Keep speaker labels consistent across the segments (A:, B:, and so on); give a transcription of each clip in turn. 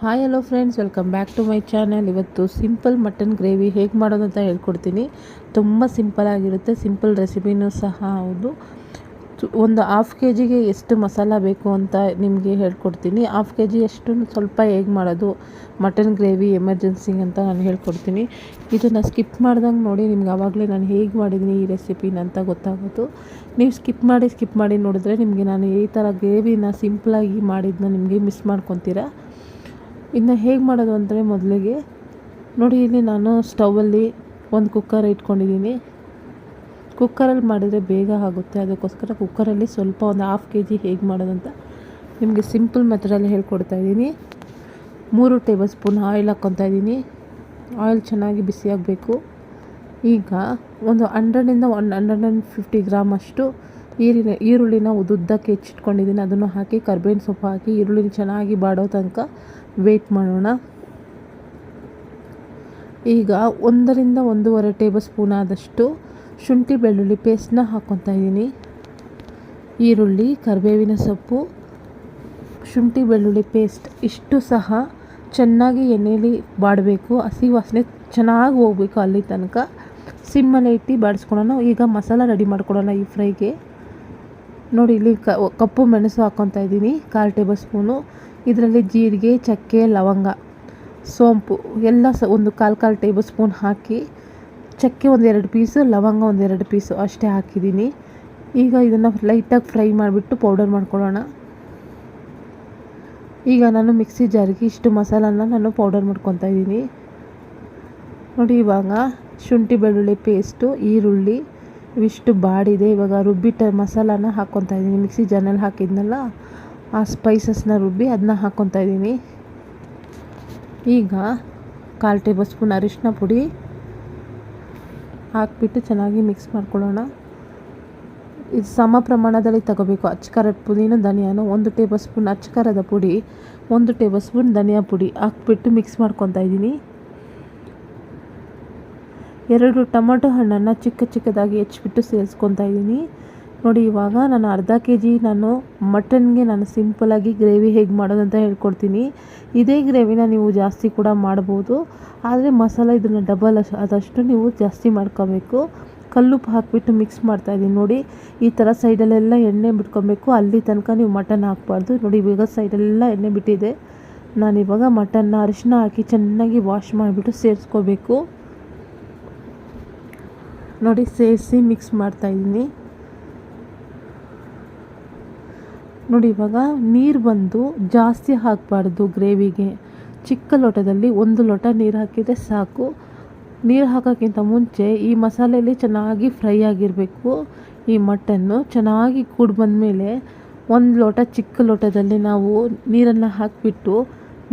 A: Hi hello friends welcome back to my channel ಇವತ್ತು simple mutton gravy ಹೇಗೆ ಮಾಡೋದು ಅಂತ ಹೇಳ್ಕೊಡ್ತೀನಿ. ತುಂಬ ಸಿಂಪಲ್ ಆಗಿರುತ್ತೆ. ಸಿಂಪಲ್ ರೆಸಿಪಿನೂ ಸಹ ಹೌದು. ಒಂದು ಹಾಫ್ ಕೆ ಜಿಗೆ ಎಷ್ಟು ಮಸಾಲ ಬೇಕು ಅಂತ ನಿಮಗೆ ಹೇಳ್ಕೊಡ್ತೀನಿ. ಹಾಫ್ ಕೆ ಜಿ ಎಷ್ಟು ಸ್ವಲ್ಪ ಹೇಗೆ ಮಾಡೋದು? ಮಟನ್ ಗ್ರೇವಿ ಎಮರ್ಜೆನ್ಸಿ ಅಂತ ನಾನು ಹೇಳ್ಕೊಡ್ತೀನಿ. ಇದನ್ನು ಸ್ಕಿಪ್ ಮಾಡ್ದಂಗೆ ನೋಡಿ ನಿಮ್ಗೆ ಆವಾಗಲೇ ನಾನು ಹೇಗೆ ಮಾಡಿದ್ದೀನಿ ಈ ರೆಸಿಪಿನ ಅಂತ ಗೊತ್ತಾಗೋದು. ನೀವು ಸ್ಕಿಪ್ ಮಾಡಿ ಸ್ಕಿಪ್ ಮಾಡಿ ನೋಡಿದ್ರೆ ನಿಮಗೆ ನಾನು ಈ ಥರ ಗ್ರೇವಿನ ಸಿಂಪಲಾಗಿ ಮಾಡಿದ್ದನ್ನ ನಿಮಗೆ ಮಿಸ್ ಮಾಡ್ಕೊತೀರಾ. ಇನ್ನು ಹೇಗೆ ಮಾಡೋದು ಅಂದರೆ ಮೊದಲಿಗೆ ನೋಡಿ, ಇಲ್ಲಿ ನಾನು ಸ್ಟವಲ್ಲಿ ಒಂದು ಕುಕ್ಕರ್ ಇಟ್ಕೊಂಡಿದ್ದೀನಿ. ಕುಕ್ಕರಲ್ಲಿ ಮಾಡಿದರೆ ಬೇಗ ಆಗುತ್ತೆ. ಅದಕ್ಕೋಸ್ಕರ ಕುಕ್ಕರಲ್ಲಿ ಸ್ವಲ್ಪ ಒಂದು ಹಾಫ್ ಕೆ ಜಿ ಹೇಗೆ ಮಾಡೋದಂತ ನಿಮಗೆ ಸಿಂಪಲ್ ಮೆಥಡಲ್ಲಿ ಹೇಳ್ಕೊಡ್ತಾ ಇದ್ದೀನಿ. ಮೂರು ಟೇಬಲ್ ಸ್ಪೂನ್ ಆಯಿಲ್ ಹಾಕ್ಕೊತಾ ಇದ್ದೀನಿ. ಆಯಿಲ್ ಚೆನ್ನಾಗಿ ಬಿಸಿಯಾಗಬೇಕು ಈಗ ಒಂದು ಹಂಡ್ರೆಡಿಂದ one hundred and fifty gram ಅಷ್ಟು ಈರಿನ, ಈರುಳ್ಳಿನ ಉದ್ದಕ್ಕೆ ಹೆಚ್ಚಿಟ್ಕೊಂಡಿದ್ದೀನಿ. ಅದನ್ನು ಹಾಕಿ ಕರ್ಬೇವಿನ ಸೊಪ್ಪು ಹಾಕಿ, ಈರುಳ್ಳಿನ ಚೆನ್ನಾಗಿ ಬಾಡೋ ತನಕ ವೆಯ್ಟ್ ಮಾಡೋಣ. ಈಗ ಒಂದರಿಂದ ಒಂದೂವರೆ ಟೇಬಲ್ ಸ್ಪೂನ್ ಆದಷ್ಟು ಶುಂಠಿ ಬೆಳ್ಳುಳ್ಳಿ ಪೇಸ್ಟ್ನ ಹಾಕ್ಕೊತಾ ಇದ್ದೀನಿ. ಈರುಳ್ಳಿ, ಕರಿಬೇವಿನ ಸೊಪ್ಪು, ಶುಂಠಿ ಬೆಳ್ಳುಳ್ಳಿ ಪೇಸ್ಟ್ ಇಷ್ಟು ಸಹ ಚೆನ್ನಾಗಿ ಎಣ್ಣೆಯಲ್ಲಿ ಬಾಡಬೇಕು. ಹಸಿ ವಾಸನೆ ಚೆನ್ನಾಗಿ ಹೋಗ್ಬೇಕು ಅಲ್ಲಿ ತನಕ. ಸಿಮ್ಮಲ್ಲಿ ಇಟ್ಟು ಬಾಡಿಸ್ಕೊಳ್ಳೋಣ ಈಗ ಮಸಾಲ ರೆಡಿ ಮಾಡ್ಕೊಳ್ಳೋಣ ಈ ಫ್ರೈಗೆ ನೋಡಿ, ಇಲ್ಲಿ ಕಪ್ಪು ಮೆಣಸು ಹಾಕ್ಕೊತಾ ಇದ್ದೀನಿ, ಕಾಲು ಟೇಬಲ್ ಸ್ಪೂನು. ಇದರಲ್ಲಿ ಜೀರಿಗೆ, ಚಕ್ಕೆ, ಲವಂಗ, ಸೋಂಪು, ಎಲ್ಲ ಸ ಒಂದು ಕಾಲು ಕಾಲು ಟೇಬಲ್ ಸ್ಪೂನ್ ಹಾಕಿ, ಚಕ್ಕೆ ಒಂದೆರಡು ಪೀಸು, ಲವಂಗ ಒಂದೆರಡು ಪೀಸು ಅಷ್ಟೇ ಹಾಕಿದ್ದೀನಿ. ಈಗ ಇದನ್ನು ಲೈಟಾಗಿ ಫ್ರೈ ಮಾಡಿಬಿಟ್ಟು ಪೌಡರ್ ಮಾಡ್ಕೊಳ್ಳೋಣ. ಈಗ ನಾನು ಮಿಕ್ಸಿ ಜಾರಿಗೆ ಇಷ್ಟು ಮಸಾಲನ ನಾನು ಪೌಡರ್ ಮಾಡ್ಕೊತಾ ಇದ್ದೀನಿ. ನೋಡಿ ಇವಾಗ ಶುಂಠಿ ಬೆಳ್ಳುಳ್ಳಿ ಪೇಸ್ಟು, ಈರುಳ್ಳಿ ಇವಿಷ್ಟು ಬಾಡಿದೆ. ಇವಾಗ ರುಬ್ಬಿಟ್ಟ ಮಸಾಲಾನ ಹಾಕ್ಕೊತಾ ಇದ್ದೀನಿ. ಮಿಕ್ಸಿ ಜಾರ್ನಲ್ಲಿ ಹಾಕಿದ್ನಲ್ಲ, ಆ ಸ್ಪೈಸಸ್ನ ರುಬ್ಬಿ ಅದನ್ನ ಹಾಕ್ಕೊತಾ ಇದ್ದೀನಿ. ಈಗ ಕಾಲು ಟೇಬಲ್ ಸ್ಪೂನ್ ಅರಿಶಿನ ಪುಡಿ ಹಾಕ್ಬಿಟ್ಟು ಚೆನ್ನಾಗಿ ಮಿಕ್ಸ್ ಮಾಡ್ಕೊಳ್ಳೋಣ. ಇದು ಸಮ ಪ್ರಮಾಣದಲ್ಲಿ ತಗೋಬೇಕು. ಅಚ್ಚಕಾರದ ಪುಡಿನೂ ಧನಿಯಾನು ಒಂದು ಟೇಬಲ್ ಸ್ಪೂನ್ ಅಚ್ಚಕಾರದ ಪುಡಿ, ಒಂದು ಟೇಬಲ್ ಸ್ಪೂನ್ ಧನಿಯಾ ಪುಡಿ ಹಾಕ್ಬಿಟ್ಟು ಮಿಕ್ಸ್ ಮಾಡ್ಕೊತಾ ಇದ್ದೀನಿ. ಎರಡು ಟೊಮೊಟೊ ಹಣ್ಣನ್ನು ಚಿಕ್ಕ ಚಿಕ್ಕದಾಗಿ ಹೆಚ್ಚಿಬಿಟ್ಟು ಸೇರಿಸ್ಕೊತಾ ಇದ್ದೀನಿ. ನೋಡಿ, ಇವಾಗ ನಾನು ಅರ್ಧ ಕೆ ಜಿ ನಾನು ಮಟನ್ಗೆ ನಾನು ಸಿಂಪಲಾಗಿ ಗ್ರೇವಿ ಹೇಗೆ ಮಾಡೋದು ಅಂತ ಹೇಳ್ಕೊಡ್ತೀನಿ. ಇದೇ ಗ್ರೇವಿನ ನೀವು ಜಾಸ್ತಿ ಕೂಡ ಮಾಡ್ಬೋದು. ಆದರೆ ಮಸಾಲೆ ಇದನ್ನು ಡಬಲ್ ಅಷ್ಟು ಆದಷ್ಟು ನೀವು ಜಾಸ್ತಿ ಮಾಡ್ಕೋಬೇಕು. ಕಲ್ಲುಪ್ಪು ಹಾಕಿಬಿಟ್ಟು ಮಿಕ್ಸ್ ಮಾಡ್ತಾಯಿದ್ದೀನಿ ನೋಡಿ, ಈ ಥರ ಸೈಡಲ್ಲೆಲ್ಲ ಎಣ್ಣೆ ಬಿಟ್ಕೊಬೇಕು. ಅಲ್ಲಿ ತನಕ ನೀವು ಮಟನ್ ಹಾಕ್ಬಾರ್ದು. ನೋಡಿ, ಇವಾಗ ಸೈಡಲ್ಲೆಲ್ಲ ಎಣ್ಣೆ ಬಿಟ್ಟಿದೆ. ನಾನಿವಾಗ ಮಟನ್ನ ಅರಿಶಿನ ಹಾಕಿ ಚೆನ್ನಾಗಿ ವಾಶ್ ಮಾಡಿಬಿಟ್ಟು ಸೇರಿಸ್ಕೋಬೇಕು. ನೋಡಿ, ಸೇರಿಸಿ ಮಿಕ್ಸ್ ಮಾಡ್ತಾಯಿದ್ದೀನಿ ನೋಡಿ, ಇವಾಗ ನೀರು ಬಂದು ಜಾಸ್ತಿ ಹಾಕಬಾರ್ದು ಗ್ರೇವಿಗೆ. ಚಿಕ್ಕ ಲೋಟದಲ್ಲಿ ಒಂದು ಲೋಟ ನೀರು ಹಾಕಿದರೆ ಸಾಕು. ನೀರು ಹಾಕೋಕ್ಕಿಂತ ಮುಂಚೆ ಈ ಮಸಾಲೆಯಲ್ಲಿ ಚೆನ್ನಾಗಿ ಫ್ರೈ ಆಗಿರಬೇಕು. ಈ ಮಟನ್ನು ಚೆನ್ನಾಗಿ ಕೂಡಿ ಬಂದಮೇಲೆ ಒಂದು ಲೋಟ ಚಿಕ್ಕ ಲೋಟದಲ್ಲಿ ನಾವು ನೀರನ್ನು ಹಾಕಿಬಿಟ್ಟು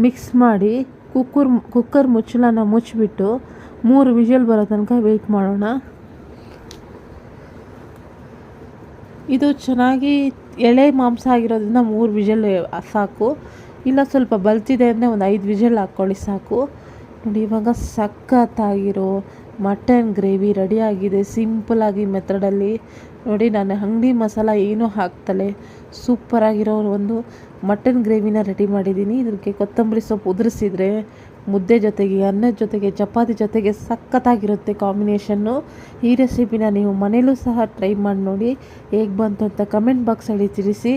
A: ಮಿಕ್ಸ್ ಮಾಡಿ ಕುಕ್ಕರ್ ಕುಕ್ಕರ್ ಮುಚ್ಚಳನ ಮುಚ್ಚಿಬಿಟ್ಟು ಮೂರು ವಿಷಲ್ ಬರೋ ತನಕ ವೆಯ್ಟ್ ಮಾಡೋಣ. ಇದು ಚೆನ್ನಾಗಿ ಎಳೆ ಮಾಂಸ ಆಗಿರೋದ್ರಿಂದ ಮೂರು ವಿಜಲ್ ಸಾಕು. ಇಲ್ಲ, ಸ್ವಲ್ಪ ಬಲ್ತಿದೆ ಅಂದರೆ ಒಂದು ಐದು ವಿಜಲ್ ಹಾಕ್ಕೊಳ್ಳಿ ಸಾಕು. ನೋಡಿ, ಇವಾಗ ಸಖತ್ತಾಗಿರೋ ಮಟನ್ ಗ್ರೇವಿ ರೆಡಿಯಾಗಿದೆ. ಸಿಂಪಲಾಗಿ ಮೆಥಡಲ್ಲಿ ನೋಡಿ, ನಾನು ಅಂಗಡಿ ಮಸಾಲ ಏನೂ ಹಾಕ್ತಲೇ ಸೂಪರಾಗಿರೋ ಒಂದು ಮಟನ್ ಗ್ರೇವಿನ ರೆಡಿ ಮಾಡಿದ್ದೀನಿ. ಇದಕ್ಕೆ ಕೊತ್ತಂಬರಿ ಸೊಪ್ಪು ಉದುರಿಸಿದರೆ ಮುದ್ದೆ ಜೊತೆಗೆ ಅನ್ನದ ಜೊತೆಗೆ, ಚಪಾತಿ ಜೊತೆಗೆ ಸಖತ್ತಾಗಿರುತ್ತೆ ಕಾಂಬಿನೇಷನ್ನು. ಈ ರೆಸಿಪಿನ ನೀವು ಮನೇಲೂ ಸಹ ಟ್ರೈ ಮಾಡಿ ನೋಡಿ. ಹೇಗೆ ಬಂತು ಅಂತ ಕಮೆಂಟ್ ಬಾಕ್ಸಲ್ಲಿ ತಿಳಿಸಿ.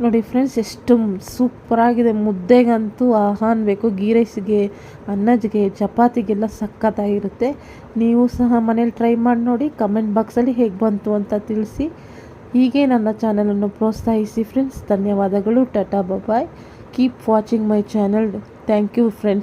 A: ನೋಡಿ ಫ್ರೆಂಡ್ಸ್ ಎಷ್ಟು ಸೂಪರಾಗಿದೆ. ಮುದ್ದೆಗಂತೂ ಆಹಾ ಬೇಕು ಗೀ ರೈಸ್ಗೆ, ಅನ್ನಜ್ಗೆ, ಚಪಾತಿಗೆಲ್ಲ ಸಖತ್ತಾಗಿರುತ್ತೆ. ನೀವು ಸಹ ಮನೇಲಿ ಟ್ರೈ ಮಾಡಿ ನೋಡಿ ಕಮೆಂಟ್ ಬಾಕ್ಸಲ್ಲಿ ಹೇಗೆ ಬಂತು ಅಂತ ತಿಳಿಸಿ. ಹೀಗೆ ನನ್ನ ಚಾನಲನ್ನು ಪ್ರೋತ್ಸಾಹಿಸಿ ಫ್ರೆಂಡ್ಸ್ ಧನ್ಯವಾದಗಳು. Tata bye keep watching my channel thank you friends